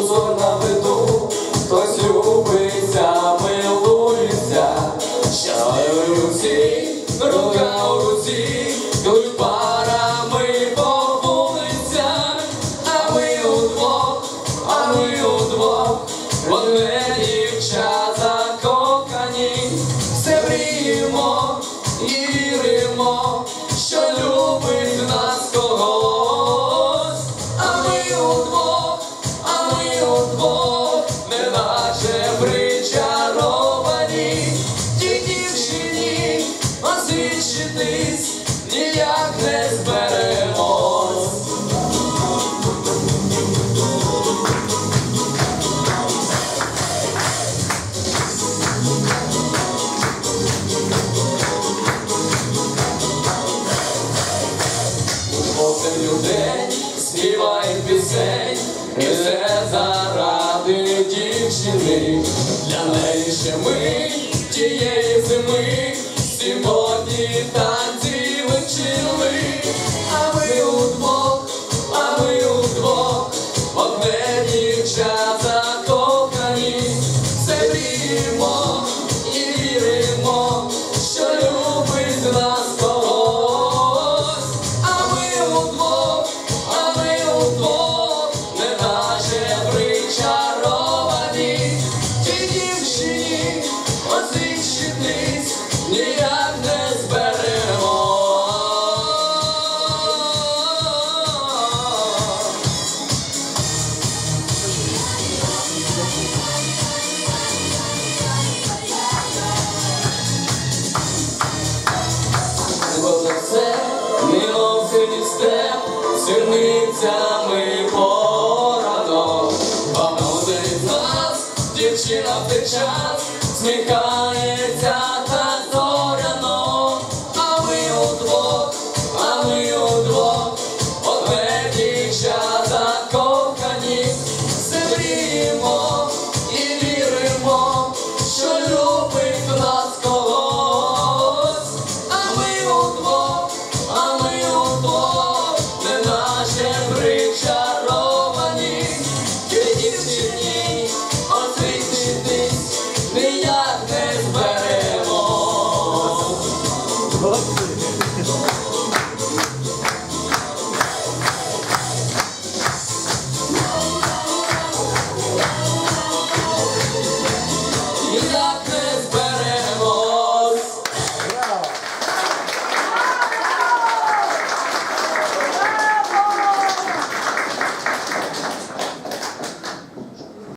позор на виду, хтось любиться, милується, щасливою руці, рука у руці, коли парами повулиця, а ми удвох, а ми удвох, одне дівча закохані, все мріємо, віримо, що любить нас. Співають пісень, і все заради дівчини. Для неї ще ми тієї зими, сьогодні танці синій степ, сірницями нас, дівчина в час, сміха.